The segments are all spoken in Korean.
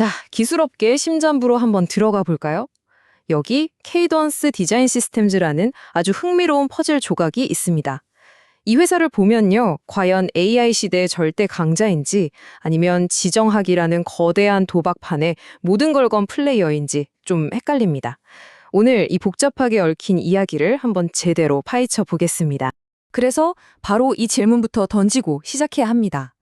자, 기술업계의 심장부로 한번 들어가 볼까요? 여기 케이던스 디자인 시스템즈라는 아주 흥미로운 퍼즐 조각이 있습니다. 이 회사를 보면요, 과연 AI 시대의 절대 강자인지 아니면 지정학이라는 거대한 도박판에 모든 걸 건 플레이어인지 좀 헷갈립니다. 오늘 이 복잡하게 얽힌 이야기를 한번 제대로 파헤쳐 보겠습니다. 그래서 바로 이 질문부터 던지고 시작해야 합니다.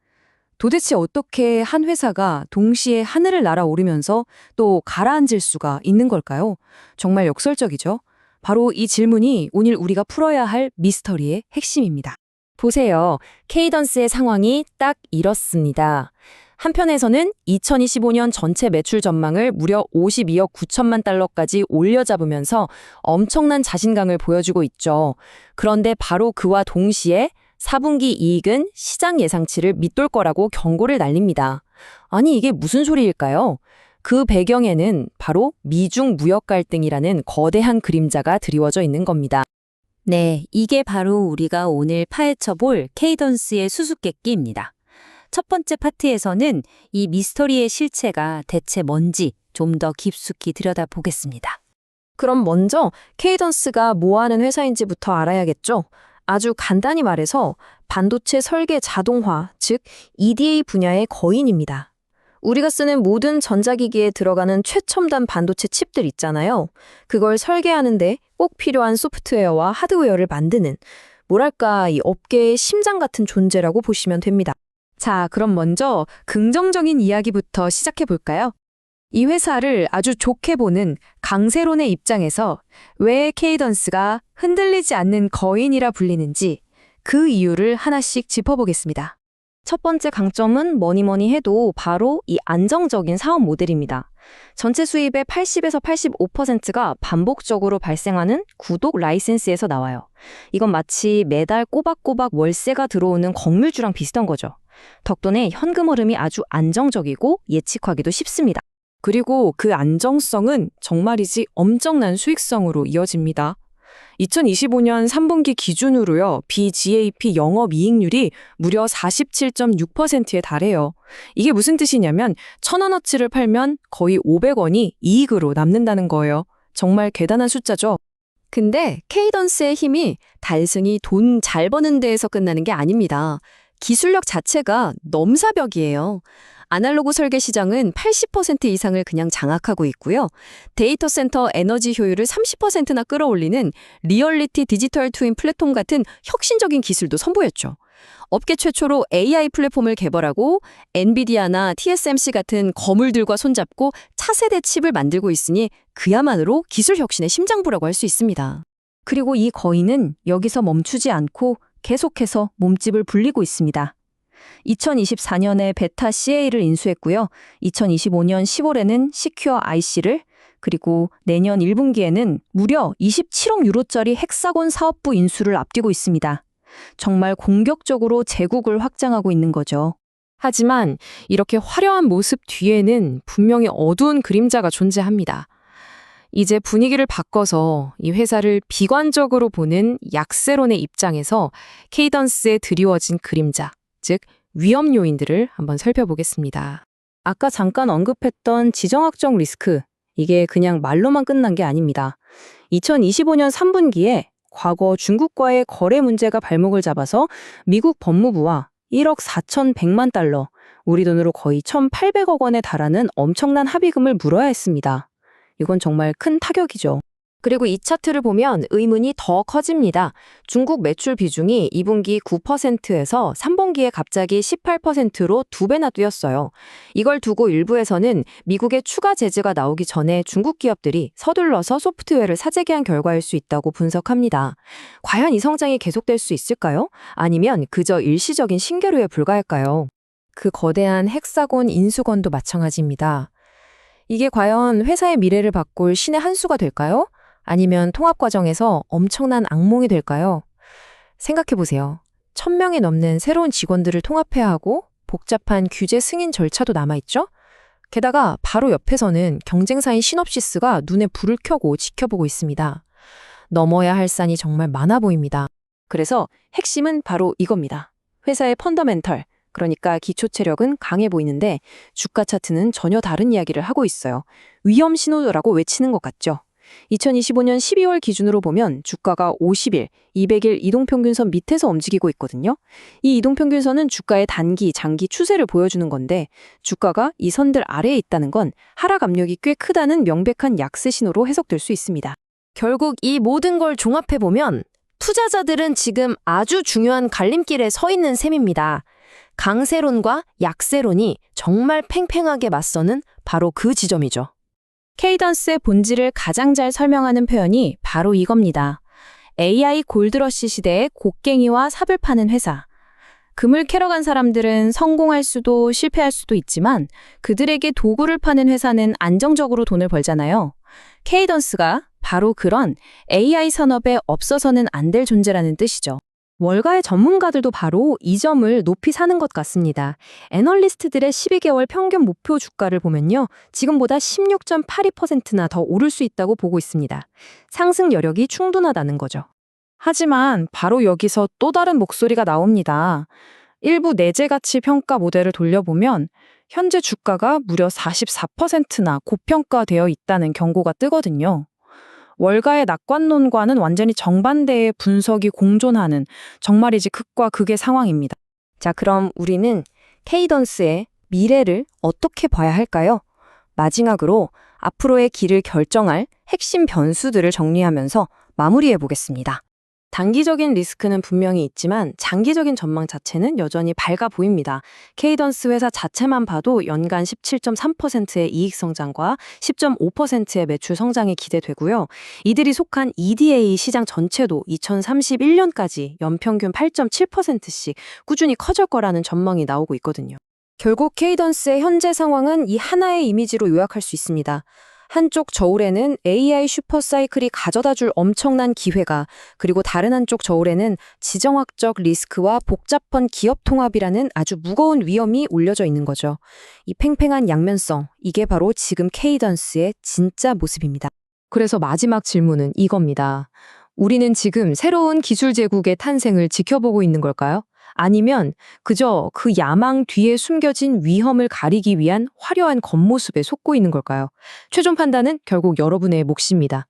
도대체 어떻게 한 회사가 동시에 하늘을 날아오르면서 또 가라앉을 수가 있는 걸까요? 정말 역설적이죠? 바로 이 질문이 오늘 우리가 풀어야 할 미스터리의 핵심입니다. 보세요. 케이던스의 상황이 딱 이렇습니다. 한편에서는 2025년 전체 매출 전망을 무려 52억 9천만 달러까지 올려잡으면서 엄청난 자신감을 보여주고 있죠. 그런데 바로 그와 동시에 4분기 이익은 시장 예상치를 밑돌 거라고 경고를 날립니다. 아니 이게 무슨 소리일까요? 그 배경에는 바로 미중 무역 갈등이라는 거대한 그림자가 드리워져 있는 겁니다. 네, 이게 바로 우리가 오늘 파헤쳐 볼 케이던스의 수수께끼입니다. 첫 번째 파트에서는 이 미스터리의 실체가 대체 뭔지 좀 더 깊숙이 들여다보겠습니다. 그럼 먼저 케이던스가 뭐 하는 회사인지부터 알아야겠죠? 아주 간단히 말해서 반도체 설계 자동화, 즉 EDA 분야의 거인입니다. 우리가 쓰는 모든 전자기기에 들어가는 최첨단 반도체 칩들 있잖아요. 그걸 설계하는데 꼭 필요한 소프트웨어와 하드웨어를 만드는 뭐랄까 이 업계의 심장 같은 존재라고 보시면 됩니다. 자, 그럼 먼저 긍정적인 이야기부터 시작해 볼까요? 이 회사를 아주 좋게 보는 강세론의 입장에서 왜 케이던스가 흔들리지 않는 거인이라 불리는지 그 이유를 하나씩 짚어보겠습니다. 첫 번째 강점은 뭐니 뭐니 해도 바로 이 안정적인 사업 모델입니다. 전체 수입의 80에서 85%가 반복적으로 발생하는 구독 라이센스에서 나와요. 이건 마치 매달 꼬박꼬박 월세가 들어오는 건물주랑 비슷한 거죠. 덕분에 현금 흐름이 아주 안정적이고 예측하기도 쉽습니다. 그리고 그 안정성은 정말이지 엄청난 수익성으로 이어집니다. 2025년 3분기 기준으로요, BGAP 영업 이익률이 무려 47.6%에 달해요. 이게 무슨 뜻이냐면, 천원어치를 팔면 거의 500원이 이익으로 남는다는 거예요. 정말 대단한 숫자죠. 근데 케이던스의 힘이 단순히 돈잘 버는 데에서 끝나는 게 아닙니다. 기술력 자체가 넘사벽이에요. 아날로그 설계 시장은 80% 이상을 그냥 장악하고 있고요. 데이터 센터 에너지 효율을 30%나 끌어올리는 리얼리티 디지털 트윈 플랫폼 같은 혁신적인 기술도 선보였죠. 업계 최초로 AI 플랫폼을 개발하고 엔비디아나 TSMC 같은 거물들과 손잡고 차세대 칩을 만들고 있으니 그야말로 기술 혁신의 심장부라고 할 수 있습니다. 그리고 이 거인은 여기서 멈추지 않고 계속해서 몸집을 불리고 있습니다. 2024년에 베타 CA를 인수했고요. 2025년 10월에는 시큐어 IC를 그리고 내년 1분기에는 무려 27억 유로짜리 헥사곤 사업부 인수를 앞두고 있습니다. 정말 공격적으로 제국을 확장하고 있는 거죠. 하지만 이렇게 화려한 모습 뒤에는 분명히 어두운 그림자가 존재합니다. 이제 분위기를 바꿔서 이 회사를 비관적으로 보는 약세론의 입장에서 케이던스에 드리워진 그림자, 즉 위험 요인들을 한번 살펴보겠습니다. 아까 잠깐 언급했던 지정학적 리스크, 이게 그냥 말로만 끝난 게 아닙니다. 2025년 3분기에 과거 중국과의 거래 문제가 발목을 잡아서 미국 법무부와 1억 4,100만 달러, 우리 돈으로 거의 1,800억 원에 달하는 엄청난 합의금을 물어야 했습니다. 이건 정말 큰 타격이죠. 그리고 이 차트를 보면 의문이 더 커집니다. 중국 매출 비중이 2분기 9%에서 3분기에 갑자기 18%로 두 배나 뛰었어요. 이걸 두고 일부에서는 미국의 추가 제재가 나오기 전에 중국 기업들이 서둘러서 소프트웨어를 사재기한 결과일 수 있다고 분석합니다. 과연 이 성장이 계속될 수 있을까요? 아니면 그저 일시적인 신계류에 불과할까요? 그 거대한 헥사곤 인수건도 마찬가지입니다. 이게 과연 회사의 미래를 바꿀 신의 한 수가 될까요? 아니면 통합 과정에서 엄청난 악몽이 될까요? 생각해 보세요. 천명이 넘는 새로운 직원들을 통합해야 하고 복잡한 규제 승인 절차도 남아있죠? 게다가 바로 옆에서는 경쟁사인 시놉시스가 눈에 불을 켜고 지켜보고 있습니다. 넘어야 할 산이 정말 많아 보입니다. 그래서 핵심은 바로 이겁니다. 회사의 펀더멘털, 그러니까 기초 체력은 강해 보이는데 주가 차트는 전혀 다른 이야기를 하고 있어요. 위험 신호라고 외치는 것 같죠. 2025년 12월 기준으로 보면 주가가 50일, 200일 이동평균선 밑에서 움직이고 있거든요. 이 이동평균선은 주가의 단기, 장기 추세를 보여주는 건데 주가가 이 선들 아래에 있다는 건 하락 압력이 꽤 크다는 명백한 약세 신호로 해석될 수 있습니다. 결국 이 모든 걸 종합해 보면 투자자들은 지금 아주 중요한 갈림길에 서 있는 셈입니다. 강세론과 약세론이 정말 팽팽하게 맞서는 바로 그 지점이죠. 케이던스의 본질을 가장 잘 설명하는 표현이 바로 이겁니다. AI 골드러시 시대의 곡괭이와 삽을 파는 회사. 금을 캐러 간 사람들은 성공할 수도 실패할 수도 있지만 그들에게 도구를 파는 회사는 안정적으로 돈을 벌잖아요. 케이던스가 바로 그런 AI 산업에 없어서는 안 될 존재라는 뜻이죠. 월가의 전문가들도 바로 이 점을 높이 사는 것 같습니다. 애널리스트들의 12개월 평균 목표 주가를 보면요. 지금보다 16.82%나 더 오를 수 있다고 보고 있습니다. 상승 여력이 충분하다는 거죠. 하지만 바로 여기서 또 다른 목소리가 나옵니다. 일부 내재 가치 평가 모델을 돌려보면 현재 주가가 무려 44%나 고평가되어 있다는 경고가 뜨거든요. 월가의 낙관론과는 완전히 정반대의 분석이 공존하는 정말이지 극과 극의 상황입니다. 자, 그럼 우리는 케이던스의 미래를 어떻게 봐야 할까요? 마지막으로 앞으로의 길을 결정할 핵심 변수들을 정리하면서 마무리해 보겠습니다. 단기적인 리스크는 분명히 있지만 장기적인 전망 자체는 여전히 밝아 보입니다. 케이던스 회사 자체만 봐도 연간 17.3%의 이익 성장과 10.5%의 매출 성장이 기대되고요. 이들이 속한 EDA 시장 전체도 2031년까지 연평균 8.7%씩 꾸준히 커질 거라는 전망이 나오고 있거든요. 결국 케이던스의 현재 상황은 이 하나의 이미지로 요약할 수 있습니다. 한쪽 저울에는 AI 슈퍼사이클이 가져다 줄 엄청난 기회가, 그리고 다른 한쪽 저울에는 지정학적 리스크와 복잡한 기업 통합이라는 아주 무거운 위험이 올려져 있는 거죠. 이 팽팽한 양면성, 이게 바로 지금 케이던스의 진짜 모습입니다. 그래서 마지막 질문은 이겁니다. 우리는 지금 새로운 기술 제국의 탄생을 지켜보고 있는 걸까요? 아니면 그저 그 야망 뒤에 숨겨진 위험을 가리기 위한 화려한 겉모습에 속고 있는 걸까요? 최종 판단은 결국 여러분의 몫입니다.